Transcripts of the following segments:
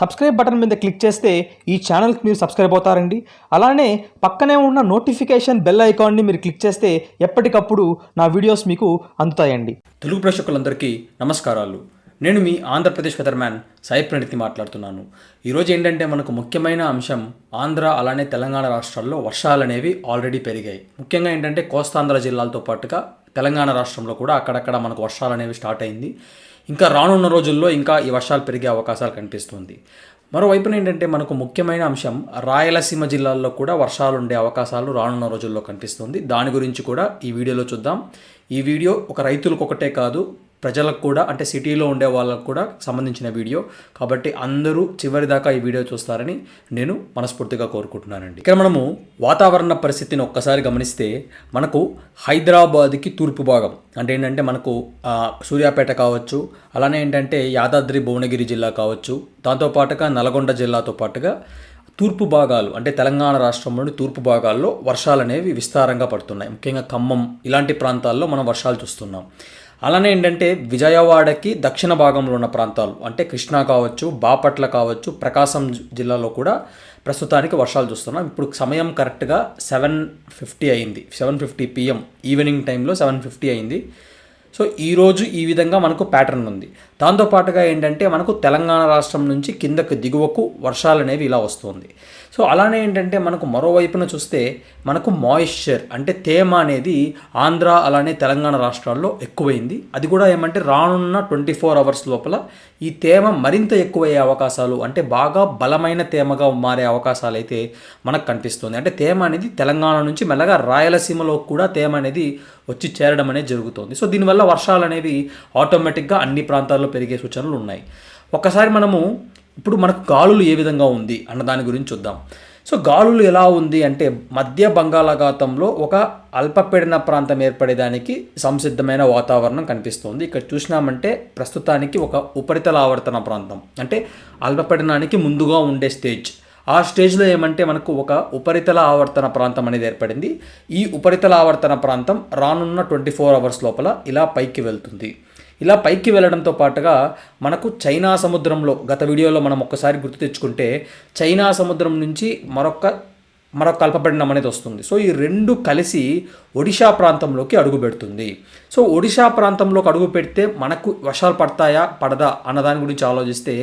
Subscribe button మీద click చేస్తే ఈ ఛానల్కి మీరు సబ్స్క్రైబ్ అవుతారండి. అలానే పక్కనే ఉన్న నోటిఫికేషన్ బెల్ ఐకాన్ని మీరు క్లిక్ చేస్తే ఎప్పటికప్పుడు నా వీడియోస్ మీకు అందుతాయండి. తెలుగు ప్రేక్షకులందరికీ నమస్కారాలు. నేను మీ ఆంధ్రప్రదేశ్ వెదర్మ్యాన్ సాయి ప్రణితి మాట్లాడుతున్నాను. ఈరోజు ఏంటంటే మనకు ముఖ్యమైన అంశం ఆంధ్ర అలానే తెలంగాణ రాష్ట్రాల్లో వర్షాలు అనేవి ఆల్రెడీ పెరిగాయి. ముఖ్యంగా ఏంటంటే కోస్తాంధ్ర జిల్లాలతో పాటుగా తెలంగాణ రాష్ట్రంలో కూడా అక్కడక్కడ మనకు వర్షాలు అనేవి స్టార్ట్ అయింది. ఇంకా రానున్న రోజుల్లో ఇంకా ఈ వర్షాలు పెరిగే అవకాశాలు కనిపిస్తుంది. మరోవైపున ఏంటంటే మనకు ముఖ్యమైన అంశం రాయలసీమ జిల్లాల్లో కూడా వర్షాలు ఉండే అవకాశాలు రానున్న రోజుల్లో కనిపిస్తుంది. దాని గురించి కూడా ఈ వీడియోలో చూద్దాం. ఈ వీడియో ఒక రైతులకు ఒకటే కాదు ప్రజలకు కూడా అంటే సిటీలో ఉండే వాళ్ళకు కూడా సంబంధించిన వీడియో. కాబట్టి అందరూ చివరి దాకా ఈ వీడియో చూస్తారని నేను మనస్ఫూర్తిగా కోరుకుంటున్నానండి. ఇక్కడ మనము వాతావరణ పరిస్థితిని ఒక్కసారి గమనిస్తే మనకు హైదరాబాద్కి తూర్పు భాగం. అంటే ఏంటంటే మనకు సూర్యాపేట కావచ్చు అలానే ఏంటంటే యాదాద్రి భువనగిరి జిల్లా కావచ్చు. దాంతోపాటుగా నల్గొండ జిల్లాతో పాటుగా తూర్పు భాగాలు అంటే తెలంగాణ రాష్ట్రంలోని తూర్పు భాగాల్లో వర్షాలు అనేవి విస్తారంగా పడుతున్నాయి. ముఖ్యంగా ఖమ్మం ఇలాంటి ప్రాంతాల్లో మనం వర్షాలు చూస్తున్నాం. అలానే ఏంటంటే విజయవాడకి దక్షిణ భాగంలో ఉన్న ప్రాంతాలు అంటే కృష్ణా కావచ్చు బాపట్ల కావచ్చు ప్రకాశం జిల్లాలో కూడా ప్రస్తుతానికి వర్షాలు చూస్తున్నాం. ఇప్పుడు సమయం కరెక్ట్గా సెవెన్ ఫిఫ్టీ అయింది. సెవెన్ ఫిఫ్టీ పిఎం ఈవినింగ్ టైంలో సెవెన్ ఫిఫ్టీ అయింది. సో ఈరోజు ఈ విధంగా మనకు ప్యాటర్న్ ఉంది. దాంతోపాటుగా ఏంటంటే మనకు తెలంగాణ రాష్ట్రం నుంచి కిందకు దిగువకు వర్షాలు అనేవి ఇలా వస్తుంది. సో అలానే ఏంటంటే మనకు మరోవైపున చూస్తే మనకు మాయిశ్చర్ అంటే తేమ అనేది ఆంధ్ర అలానే తెలంగాణ రాష్ట్రాల్లో ఎక్కువైంది. అది కూడా ఏమంటే రానున్న ట్వంటీ ఫోర్ అవర్స్ లోపల ఈ తేమ మరింత ఎక్కువయ్యే అవకాశాలు అంటే బాగా బలమైన తేమగా మారే అవకాశాలు అయితే మనకు కనిపిస్తుంది. అంటే తేమ అనేది తెలంగాణ నుంచి మెల్లగా రాయలసీమలో కూడా తేమ అనేది వచ్చి చేరడం అనేది జరుగుతుంది. సో దీనివల్ల వర్షాలు అనేవి ఆటోమేటిక్గా అన్ని ప్రాంతాల్లో పెరిగే సూచనలు ఉన్నాయి. ఒక్కసారి మనము ఇప్పుడు మనకు గాలులు ఏ విధంగా ఉంది అన్న దాని గురించి చూద్దాం. సో గాలులు ఎలా ఉంది అంటే మధ్య బంగాళాఖాతంలో ఒక అల్పపీడన ప్రాంతం ఏర్పడేదానికి సంసిద్ధమైన వాతావరణం కనిపిస్తుంది. ఇక్కడ చూసినామంటే ప్రస్తుతానికి ఒక ఉపరితల ఆవర్తన ప్రాంతం. అంటే అల్పపీడనానికి ముందుగా ఉండే స్టేజ్. ఆ స్టేజ్లో ఏమంటే మనకు ఒక ఉపరితల ఆవర్తన ప్రాంతం అనేది ఏర్పడింది. ఈ ఉపరితల ఆవర్తన ప్రాంతం రానున్న ట్వంటీ ఫోర్ అవర్స్ లోపల ఇలా పైకి వెళ్తుంది. ఇలా పైకి వెళ్ళడంతో పాటుగా మనకు చైనా సముద్రంలో గత వీడియోలో మనం ఒక్కసారి గుర్తు తెచ్చుకుంటే చైనా సముద్రం నుంచి మరొక మరొక అల్పపీడనం అనేది వస్తుంది సో ఈ రెండు కలిసి ఒడిషా ప్రాంతంలోకి అడుగు పెడుతుంది సో ఒడిషా ప్రాంతంలోకి అడుగు పెడితే మనకు వర్షాలు పడతాయా పడదా అన్న దాని గురించి ఆలోచిస్తే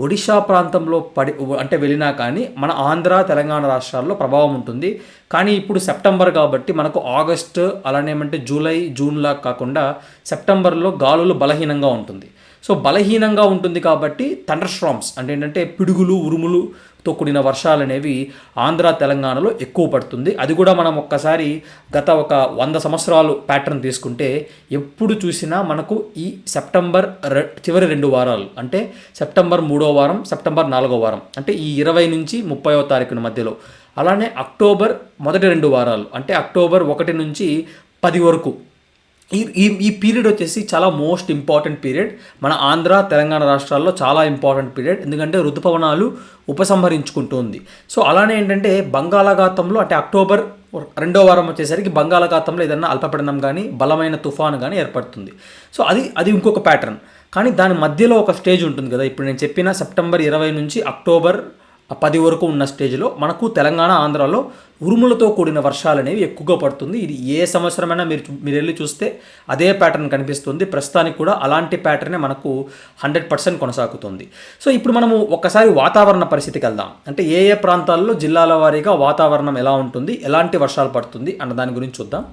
ఒడిషా ప్రాంతంలో పడి అంటే వెళ్ళినా కానీ మన ఆంధ్ర తెలంగాణ రాష్ట్రాల్లో ప్రభావం ఉంటుంది. కానీ ఇప్పుడు సెప్టెంబర్ కాబట్టి మనకు ఆగస్టు అలానే ఏమంటే జూలై జూన్లా కాకుండా సెప్టెంబర్లో గాలులు బలహీనంగా ఉంటుంది. సో బలహీనంగా ఉంటుంది కాబట్టి థండర్ స్ట్రామ్స్ అంటే ఏంటంటే పిడుగులు ఉరుములుతో కూడిన వర్షాలు అనేవి ఆంధ్ర తెలంగాణలో ఎక్కువ పడుతుంది. అది కూడా మనం ఒక్కసారి గత ఒక వంద సంవత్సరాలు ప్యాటర్న్ తీసుకుంటే ఎప్పుడు చూసినా మనకు ఈ సెప్టెంబర్ రె- చివరి రెండు వారాలు అంటే సెప్టెంబర్ మూడో వారం సెప్టెంబర్ నాలుగో వారం అంటే ఈ ఇరవై నుంచి ముప్పైవ తారీఖున మధ్యలో. అలానే అక్టోబర్ మొదటి రెండు వారాలు అంటే అక్టోబర్ ఒకటి నుంచి పది వరకు ఈ ఈ పీరియడ్ వచ్చేసి చాలా మోస్ట్ ఇంపార్టెంట్ పీరియడ్. మన ఆంధ్ర తెలంగాణ రాష్ట్రాల్లో చాలా ఇంపార్టెంట్ పీరియడ్. ఎందుకంటే ఋతుపవనాలు ఉపసంహరించుకుంటుంది. సో అలానే ఏంటంటే బంగాళాఖాతంలో అంటే అక్టోబర్ రెండో వారం వచ్చేసరికి బంగాళాఖాతంలో ఏదైనా అల్పపడనం కానీ బలమైన తుఫాను కానీ ఏర్పడుతుంది. సో అది అది ఇంకొక ప్యాటర్న్. కానీ దాని మధ్యలో ఒక స్టేజ్ ఉంటుంది కదా. ఇప్పుడు నేను చెప్పిన సెప్టెంబర్ ఇరవై నుంచి అక్టోబర్ పది వరకు ఉన్న స్టేజ్లో మనకు తెలంగాణ ఆంధ్రాలో ఉరుములతో కూడిన వర్షాలు అనేవి ఎక్కువగా పడుతుంది. ఇది ఏ సంవత్సరమైనా మీరు చూ- మీరు వెళ్ళి చూస్తే అదే ప్యాటర్న్ కనిపిస్తుంది. ప్రస్తుతానికి కూడా అలాంటి ప్యాటర్నే మనకు హండ్రెడ్ పర్సెంట్ కొనసాగుతుంది. సో ఇప్పుడు మనము ఒక్కసారి వాతావరణ పరిస్థితికి వెళ్దాం. అంటే ఏ ఏ ప్రాంతాల్లో జిల్లాల వారీగా వాతావరణం ఎలా ఉంటుంది ఎలాంటి వర్షాలు పడుతుంది అన్న దాని గురించి చూద్దాం.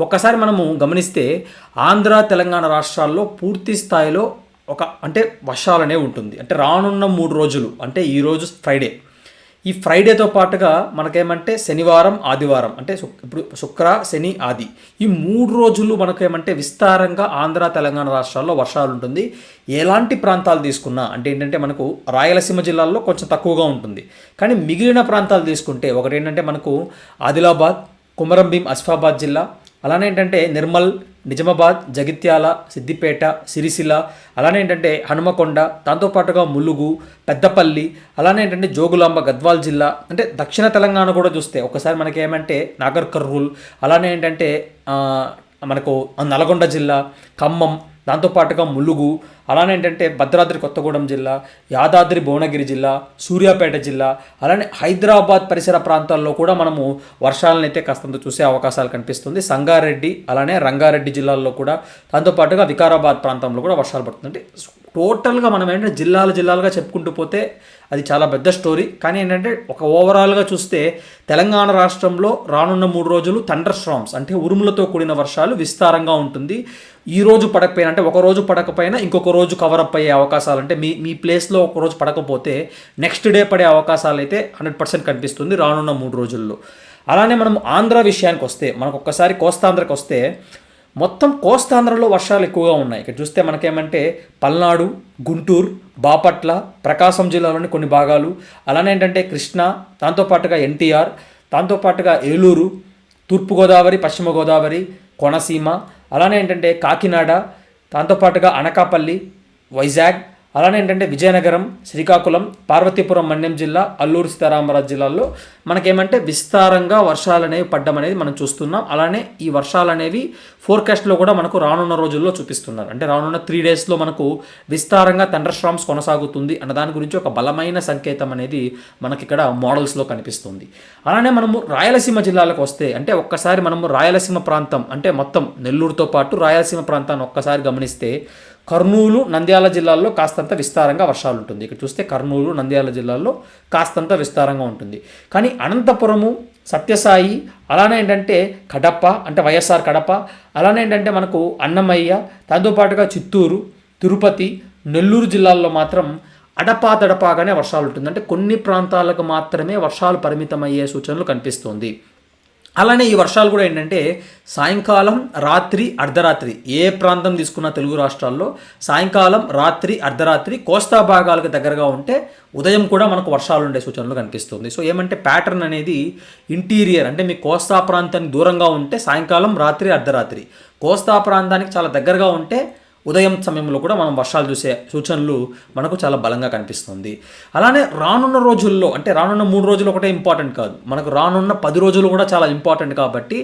ఒక్కసారి మనము గమనిస్తే ఆంధ్ర తెలంగాణ రాష్ట్రాల్లో పూర్తి స్థాయిలో ఒక అంటే వర్షాలనే ఉంటుంది. అంటే రానున్న మూడు రోజులు అంటే ఈరోజు ఫ్రైడే. ఈ ఫ్రైడేతో పాటుగా మనకేమంటే శనివారం ఆదివారం అంటే ఇప్పుడు శుక్ర శని ఆది. ఈ మూడు రోజులు మనకేమంటే విస్తారంగా ఆంధ్ర తెలంగాణ రాష్ట్రాల్లో వర్షాలు ఉంటుంది ఎలాంటి ప్రాంతాలు తీసుకున్నా అంటే ఏంటంటే మనకు రాయలసీమ జిల్లాల్లో కొంచెం తక్కువగా ఉంటుంది. కానీ మిగిలిన ప్రాంతాలు తీసుకుంటే ఒకటి ఏంటంటే మనకు ఆదిలాబాద్ కుమరంభీం అసిఫాబాద్ జిల్లా అలానే ఏంటంటే నిర్మల్ నిజామాబాద్ జగిత్యాల సిద్దిపేట సిరిసిల్ల అలానే ఏంటంటే హనుమకొండ దాంతోపాటుగా ములుగు పెద్దపల్లి అలానే ఏంటంటే జోగులాంబ గద్వాల్ జిల్లా అంటే దక్షిణ తెలంగాణ కూడా చూస్తే ఒకసారి మనకి ఏమంటే నాగర్ కర్నూల్ అలానే ఏంటంటే మనకు నల్గొండ జిల్లా ఖమ్మం దాంతోపాటుగా ములుగు అలానే ఏంటంటే భద్రాద్రి కొత్తగూడెం జిల్లా యాదాద్రి భువనగిరి జిల్లా సూర్యాపేట జిల్లా అలానే హైదరాబాద్ పరిసర ప్రాంతాల్లో కూడా మనము వర్షాలను అయితే కాస్తంత చూసే అవకాశాలు కనిపిస్తుంది. సంగారెడ్డి అలానే రంగారెడ్డి జిల్లాల్లో కూడా దాంతోపాటుగా వికారాబాద్ ప్రాంతంలో కూడా వర్షాలు పడుతుంది టోటల్గా మనం ఏంటంటే జిల్లాలు జిల్లాలుగా చెప్పుకుంటూ పోతే అది చాలా పెద్ద స్టోరీ. కానీ ఏంటంటే ఒక ఓవరాల్గా చూస్తే తెలంగాణ రాష్ట్రంలో రానున్న మూడు రోజులు థండర్ స్ట్రామ్స్ అంటే ఉరుములతో కూడిన వర్షాలు విస్తారంగా ఉంటుంది. ఈ రోజు పడకపోయినా అంటే ఒక రోజు పడకపోయినా ఇంకొక రోజు కవరప్ అయ్యే అవకాశాలు అంటే మీ మీ ప్లేస్లో ఒక రోజు పడకపోతే నెక్స్ట్ డే పడే అవకాశాలు అయితే హండ్రెడ్ పర్సెంట్ కనిపిస్తుంది రానున్న మూడు రోజుల్లో. అలానే మనం ఆంధ్ర విషయానికి వస్తే మనకు ఒక్కసారి కోస్తాంధ్రకి వస్తే మొత్తం కోస్తాంధ్రలో వర్షాలు ఎక్కువగా ఉన్నాయి. ఇక్కడ చూస్తే మనకేమంటే పల్నాడు గుంటూరు బాపట్ల ప్రకాశం జిల్లాలోని కొన్ని భాగాలు. అలానే ఏంటంటే కృష్ణా దాంతోపాటుగా ఎన్టీఆర్ దాంతోపాటుగా ఏలూరు తూర్పుగోదావరి పశ్చిమ గోదావరి కోనసీమ. అలానే ఏంటంటే కాకినాడ దాంతోపాటుగా అనకాపల్లి వైజాగ్ అలానే ఏంటంటే విజయనగరం శ్రీకాకుళం పార్వతీపురం మన్యం జిల్లా అల్లూరు సీతారామరాజు జిల్లాల్లో మనకేమంటే విస్తారంగా వర్షాలు అనేవి పడ్డం అనేది మనం చూస్తున్నాం. అలానే ఈ వర్షాలు అనేవి ఫోర్కాస్ట్లో కూడా మనకు రానున్న రోజుల్లో చూపిస్తున్నారు. అంటే రానున్న త్రీ డేస్లో మనకు విస్తారంగా థండర్ స్ట్రామ్స్ కొనసాగుతుంది అన్న దాని గురించి ఒక బలమైన సంకేతం అనేది మనకి ఇక్కడ మోడల్స్లో కనిపిస్తుంది. అలానే మనము రాయలసీమ జిల్లాలకు వస్తే అంటే ఒక్కసారి మనము రాయలసీమ ప్రాంతం అంటే మొత్తం నెల్లూరుతో పాటు రాయలసీమ ప్రాంతాన్ని ఒక్కసారి గమనిస్తే కర్నూలు నంద్యాల జిల్లాల్లో కాస్తంత విస్తారంగా వర్షాలు ఉంటుంది ఇక్కడ చూస్తే కర్నూలు నంద్యాల జిల్లాల్లో కాస్తంత విస్తారంగా ఉంటుంది. కానీ అనంతపురము సత్యసాయి అలానే ఏంటంటే కడప అంటే వైఎస్ఆర్ కడప అలానే ఏంటంటే మనకు అన్నమయ్య దాంతోపాటుగా చిత్తూరు తిరుపతి నెల్లూరు జిల్లాల్లో మాత్రం అడపాదడపాగానే వర్షాలు ఉంటుంది అంటే కొన్ని ప్రాంతాలకు మాత్రమే వర్షాలు పరిమితమయ్యే సూచనలు కనిపిస్తుంది. అలానే ఈ వర్షాలు కూడా ఏంటంటే సాయంకాలం రాత్రి అర్ధరాత్రి ఏ ప్రాంతం తీసుకున్న తెలుగు రాష్ట్రాల్లో సాయంకాలం రాత్రి అర్ధరాత్రి కోస్తా భాగాలకు దగ్గరగా ఉంటే ఉదయం కూడా మనకు వర్షాలు ఉండే సూచనలు కనిపిస్తుంది. సో ఏమంటే ప్యాటర్న్ అనేది ఇంటీరియర్ అంటే మీ కోస్తా ప్రాంతానికి దూరంగా ఉంటే సాయంకాలం రాత్రి అర్ధరాత్రి. కోస్తా ప్రాంతానికి చాలా దగ్గరగా ఉంటే ఉదయం సమయంలో కూడా మనం వర్షాలు చూసే సూచనలు మనకు చాలా బలంగా కనిపిస్తుంది. అలానే రానున్న రోజుల్లో అంటే రానున్న మూడు రోజులు ఒకటే ఇంపార్టెంట్ కాదు. మనకు రానున్న పది రోజులు కూడా చాలా ఇంపార్టెంట్ కాబట్టి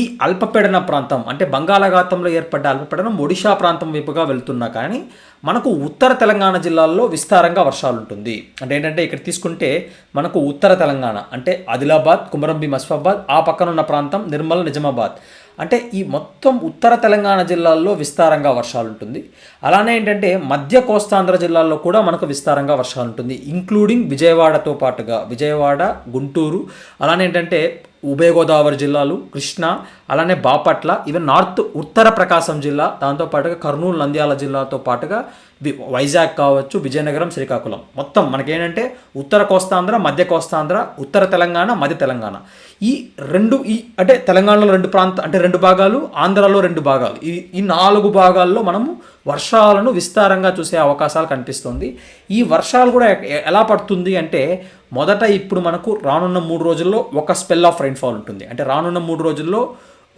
ఈ అల్పపీడన ప్రాంతం అంటే బంగాళాఖాతంలో ఏర్పడ్డ అల్పపీడనం ఒడిషా ప్రాంతం వైపుగా వెళ్తున్నా కానీ మనకు ఉత్తర తెలంగాణ జిల్లాల్లో విస్తారంగా వర్షాలు ఉంటుంది. అంటే ఏంటంటే ఇక్కడ తీసుకుంటే మనకు ఉత్తర తెలంగాణ అంటే ఆదిలాబాద్ కుమరంభీం అస్ఫాబాద్ ఆ పక్కన ఉన్న ప్రాంతం నిర్మల్ నిజామాబాద్. అంటే ఈ మొత్తం ఉత్తర తెలంగాణ జిల్లాల్లో విస్తారంగా వర్షాలు ఉంటుంది అలానే ఏంటంటే మధ్య కోస్తాంధ్ర జిల్లాల్లో కూడా మనకు విస్తారంగా వర్షాలు ఉంటుంది ఇంక్లూడింగ్ విజయవాడతో పాటుగా విజయవాడ గుంటూరు. అలానే ఏంటంటే ఉభయ గోదావరి జిల్లాలు కృష్ణా అలానే బాపట్ల ఈవెన్ నార్త్ ఉత్తర ప్రకాశం జిల్లా దాంతోపాటుగా కర్నూలు నంద్యాల జిల్లాతో పాటుగా వి- వైజాగ్ కావచ్చు విజయనగరం శ్రీకాకుళం. మొత్తం మనకేంటంటే ఉత్తర కోస్తాంధ్ర మధ్య కోస్తాంధ్ర ఉత్తర తెలంగాణ మధ్య తెలంగాణ. ఈ రెండు ఈ అంటే తెలంగాణలో రెండు ప్రాంత అంటే రెండు భాగాలు ఆంధ్రాలో రెండు భాగాలు. ఈ ఈ నాలుగు భాగాల్లో మనము వర్షాలను విస్తారంగా చూసే అవకాశాలు కనిపిస్తుంది. ఈ వర్షాలు కూడా ఎలా పడుతుంది అంటే మొదట ఇప్పుడు మనకు రానున్న మూడు రోజుల్లో ఒక స్పెల్ ఆఫ్ రైన్ఫాల్ ఉంటుంది. అంటే రానున్న మూడు రోజుల్లో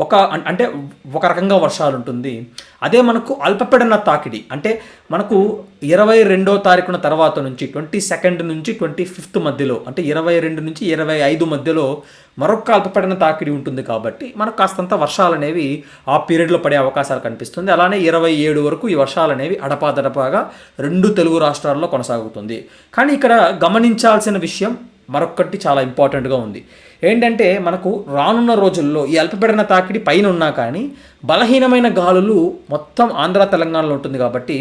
ఒక అంటే ఒక రకంగా వర్షాలు ఉంటుంది అదే మనకు అల్పపీడన తాకిడి. అంటే మనకు ఇరవై రెండో తారీఖున తర్వాత నుంచి ట్వంటీ సెకండ్ నుంచి ట్వంటీ ఫిఫ్త్ మధ్యలో అంటే ఇరవై రెండు నుంచి ఇరవై ఐదు మధ్యలో మరొక అల్పపీడన తాకిడి ఉంటుంది కాబట్టి మనకు కాస్తంత వర్షాలు అనేవి ఆ పీరియడ్లో పడే అవకాశాలు కనిపిస్తుంది. అలానే ఇరవై ఏడు వరకు ఈ వర్షాలు అనేవి అడపాదడపాగా రెండు తెలుగు రాష్ట్రాల్లో కొనసాగుతుంది. కానీ ఇక్కడ గమనించాల్సిన విషయం మరొకటి చాలా ఇంపార్టెంట్గా ఉంది. ఏంటంటే మనకు రానున్న రోజుల్లో ఈ అల్పపీడన తాకిడి పైన ఉన్నా కానీ బలహీనమైన గాలులు మొత్తం ఆంధ్ర తెలంగాణలో ఉంటుంది కాబట్టి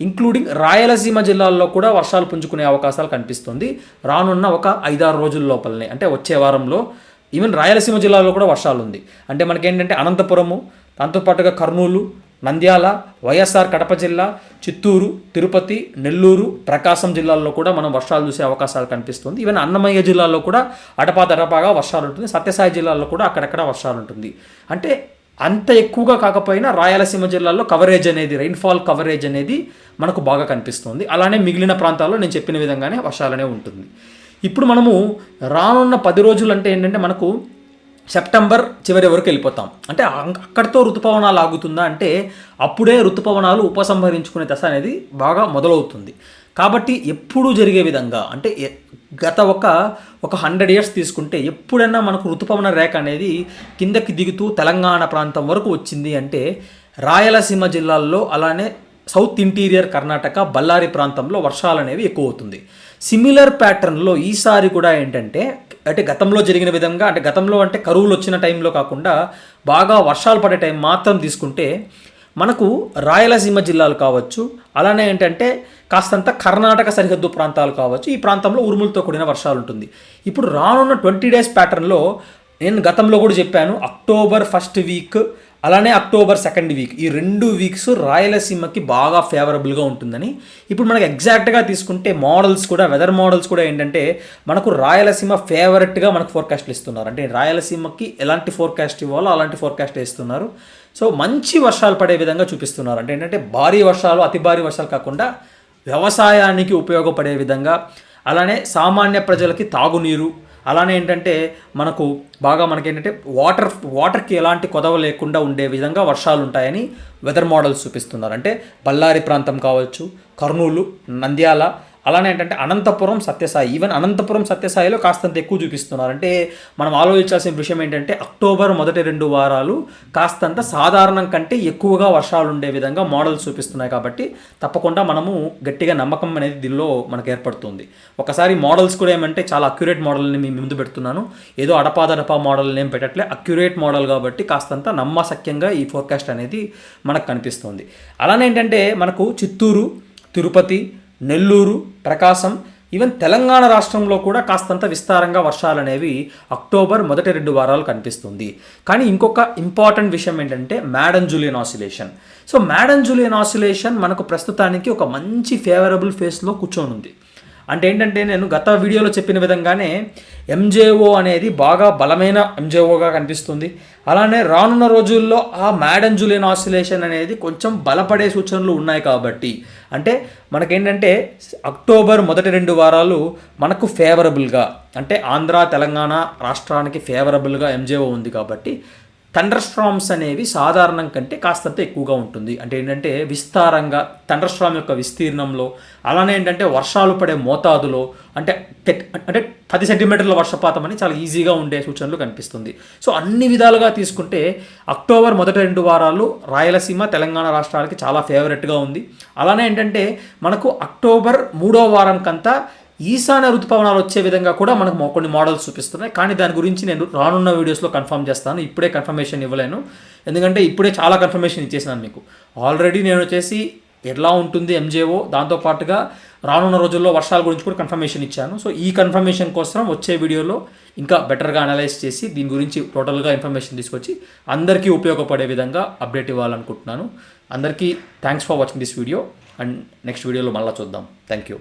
ఇంక్లూడింగ్ రాయలసీమ జిల్లాల్లో కూడా వర్షాలు పుంజుకునే అవకాశాలు కనిపిస్తుంది. రానున్న ఒక ఐదారు రోజుల లోపలనే అంటే వచ్చే వారంలో ఈవెన్ రాయలసీమ జిల్లాలో కూడా వర్షాలు ఉంది అంటే మనకేంటంటే అనంతపురము దాంతోపాటుగా కర్నూలు నంద్యాల వైఎస్ఆర్ కడప జిల్లా చిత్తూరు తిరుపతి నెల్లూరు ప్రకాశం జిల్లాల్లో కూడా మనం వర్షాలు చూసే అవకాశాలు కనిపిస్తుంది. ఈవెన్ అన్నమయ్య జిల్లాలో కూడా అడపాదడపాగా వర్షాలు ఉంటుంది. సత్యసాయి జిల్లాలో కూడా అక్కడక్కడ వర్షాలు ఉంటుంది. అంటే అంత ఎక్కువగా కాకపోయినా రాయలసీమ జిల్లాలో కవరేజ్ అనేది రైన్ఫాల్ కవరేజ్ అనేది మనకు బాగా కనిపిస్తుంది. అలానే మిగిలిన ప్రాంతాల్లో నేను చెప్పిన విధంగానే వర్షాలనే ఉంటుంది. ఇప్పుడు మనము రానున్న పది రోజులు అంటే ఏంటంటే మనకు సెప్టెంబర్ చివరి వరకు వెళ్ళిపోతాం. అంటే అక్కడితో ఋతుపవనాలు ఆగుతుందా అంటే అప్పుడే ఋతుపవనాలు ఉపసంహరించుకునే దశ అనేది బాగా మొదలవుతుంది. కాబట్టి ఎప్పుడూ జరిగే విధంగా అంటే గత ఒక ఒక హండ్రెడ్ ఇయర్స్ తీసుకుంటే ఎప్పుడైనా మనకు ఋతుపవన రేఖ అనేది కిందకి దిగుతూ తెలంగాణ ప్రాంతం వరకు వచ్చింది అంటే రాయలసీమ జిల్లాల్లో అలానే సౌత్ ఇంటీరియర్ కర్ణాటక బళ్ళారి ప్రాంతంలో వర్షాలు అనేవి ఎక్కువ అవుతుంది. సిమిలర్ ప్యాటర్న్లో ఈసారి కూడా ఏంటంటే అంటే గతంలో జరిగిన విధంగా అంటే గతంలో అంటే కరువులు వచ్చిన టైంలో కాకుండా బాగా వర్షాలు పడే టైం మాత్రం తీసుకుంటే మనకు రాయలసీమ జిల్లాలు కావచ్చు అలానే ఏంటంటే కాస్తంత కర్ణాటక సరిహద్దు ప్రాంతాలు కావచ్చు ఈ ప్రాంతంలో ఉరుములతో కూడిన వర్షాలు ఉంటుంది. ఇప్పుడు రానున్న ట్వంటీ డేస్ ప్యాటర్న్లో నేను గతంలో కూడా చెప్పాను అక్టోబర్ ఫస్ట్ వీక్ అలానే అక్టోబర్ సెకండ్ వీక్ ఈ రెండు వీక్స్ రాయలసీమకి బాగా ఫేవరబుల్గా ఉంటుందని. ఇప్పుడు మనకు ఎగ్జాక్ట్గా తీసుకుంటే మోడల్స్ కూడా వెదర్ మోడల్స్ కూడా ఏంటంటే మనకు రాయలసీమ ఫేవరెట్గా మనకు ఫోర్కాస్ట్లు ఇస్తున్నారు. అంటే రాయలసీమకి ఎలాంటి ఫోర్కాస్ట్ ఇవ్వాలో అలాంటి ఫోర్కాస్ట్ ఇస్తున్నారు. సో మంచి వర్షాలు పడే విధంగా చూపిస్తున్నారు. అంటే ఏంటంటే భారీ వర్షాలు అతి భారీ వర్షాలు కాకుండా వ్యవసాయానికి ఉపయోగపడే విధంగా. అలానే సామాన్య ప్రజలకి తాగునీరు అలానే ఏంటంటే మనకు బాగా మనకి ఏంటంటే వాటర్ వాటర్కి ఎలాంటి కొదవ లేకుండా ఉండే విధంగా వర్షాలు ఉంటాయని వెదర్ మోడల్స్ చూపిస్తున్నారు. అంటే బళ్ళారి ప్రాంతం కావచ్చు కర్నూలు నంద్యాల అలానే ఏంటంటే అనంతపురం సత్యసాయి ఈవెన్ అనంతపురం సత్యసాయిలో కాస్తంత ఎక్కువ చూపిస్తున్నారు. అంటే మనం ఆలోచించాల్సిన విషయం ఏంటంటే అక్టోబర్ మొదటి రెండు వారాలు కాస్తంత సాధారణం కంటే ఎక్కువగా వర్షాలు ఉండే విధంగా మోడల్స్ చూపిస్తున్నాయి కాబట్టి తప్పకుండా మనము గట్టిగా నమ్మకం అనేది దీనిలో మనకు ఏర్పడుతుంది. ఒకసారి మోడల్స్ కూడా ఏమంటే చాలా అక్యురేట్ మోడల్ని మీ ముందు పెడుతున్నాను. ఏదో అడపాదడపా మోడల్ ఏం పెట్టట్లే అక్యురేట్ మోడల్ కాబట్టి కాస్తంత నమ్మసక్యంగా ఈ ఫోర్కాస్ట్ అనేది మనకు కనిపిస్తుంది. అలానే ఏంటంటే మనకు చిత్తూరు తిరుపతి నెల్లూరు ప్రకాశం ఈవెన్ తెలంగాణ రాష్ట్రంలో కూడా కాస్తంత విస్తారంగా వర్షాలు అనేవి అక్టోబర్ మొదటి రెండు వారాలు కనిపిస్తుంది. కానీ ఇంకొక ఇంపార్టెంట్ విషయం ఏంటంటే Madden Julian oscillation. So Madden Julian oscillation మనకు ప్రస్తుతానికి ఒక మంచి ఫేవరబుల్ ఫేస్లో కూర్చొని ఉంది అంటే ఏంటంటే నేను గత వీడియోలో చెప్పిన విధంగానే ఎంజేఓ అనేది బాగా బలమైన ఎంజేఓగా కనిపిస్తుంది. అలానే రానున్న రోజుల్లో ఆ మ్యాడన్ జూలియన్ ఆసిలేషన్ అనేది కొంచెం బలపడే సూచనలు ఉన్నాయి కాబట్టి. అంటే మనకేంటంటే అక్టోబర్ మొదటి రెండు వారాలు మనకు ఫేవరబుల్గా అంటే ఆంధ్ర తెలంగాణ రాష్ట్రానికి ఫేవరబుల్గా ఎంజేఓ ఉంది కాబట్టి థండర్ స్ట్రామ్స్ అనేవి సాధారణం కంటే కాస్తంత ఎక్కువగా ఉంటుంది. అంటే ఏంటంటే విస్తారంగా థండర్ స్ట్రామ్ యొక్క విస్తీర్ణంలో అలానే ఏంటంటే వర్షాలు పడే మోతాదులో అంటే అంటే పది సెంటీమీటర్ల వర్షపాతం అని చాలా ఈజీగా ఉండే సూచనలు కనిపిస్తుంది. సో అన్ని విధాలుగా తీసుకుంటే అక్టోబర్ మొదటి రెండు వారాలు రాయలసీమ తెలంగాణ రాష్ట్రాలకి చాలా ఫేవరెట్గా ఉంది. అలానే ఏంటంటే మనకు అక్టోబర్ మూడో వారం కంతా ఈశాన్య ఋతుపవనాలు వచ్చే విధంగా కూడా మనకు కొన్ని మోడల్స్ చూపిస్తున్నాయి. కానీ దాని గురించి నేను రానున్న వీడియోస్లో కన్ఫర్మ్ చేస్తాను. ఇప్పుడే కన్ఫర్మేషన్ ఇవ్వలేను. ఎందుకంటే ఇప్పుడే చాలా కన్ఫర్మేషన్ ఇచ్చేసినాను మీకు. ఆల్రెడీ నేను వచ్చేసి ఎలా ఉంటుంది ఎంజేఓ దాంతోపాటుగా రానున్న రోజుల్లో వర్షాల గురించి కూడా కన్ఫర్మేషన్ ఇచ్చాను. సో ఈ కన్ఫర్మేషన్ కోసం వచ్చే వీడియోలో ఇంకా బెటర్గా అనలైజ్ చేసి దీని గురించి టోటల్గా ఇన్ఫర్మేషన్ తీసుకొచ్చి అందరికీ ఉపయోగపడే విధంగా అప్డేట్ ఇవ్వాలనుకుంటున్నాను. అందరికీ thanks for watching this video and next వీడియోలో మళ్ళీ చూద్దాం. Thank you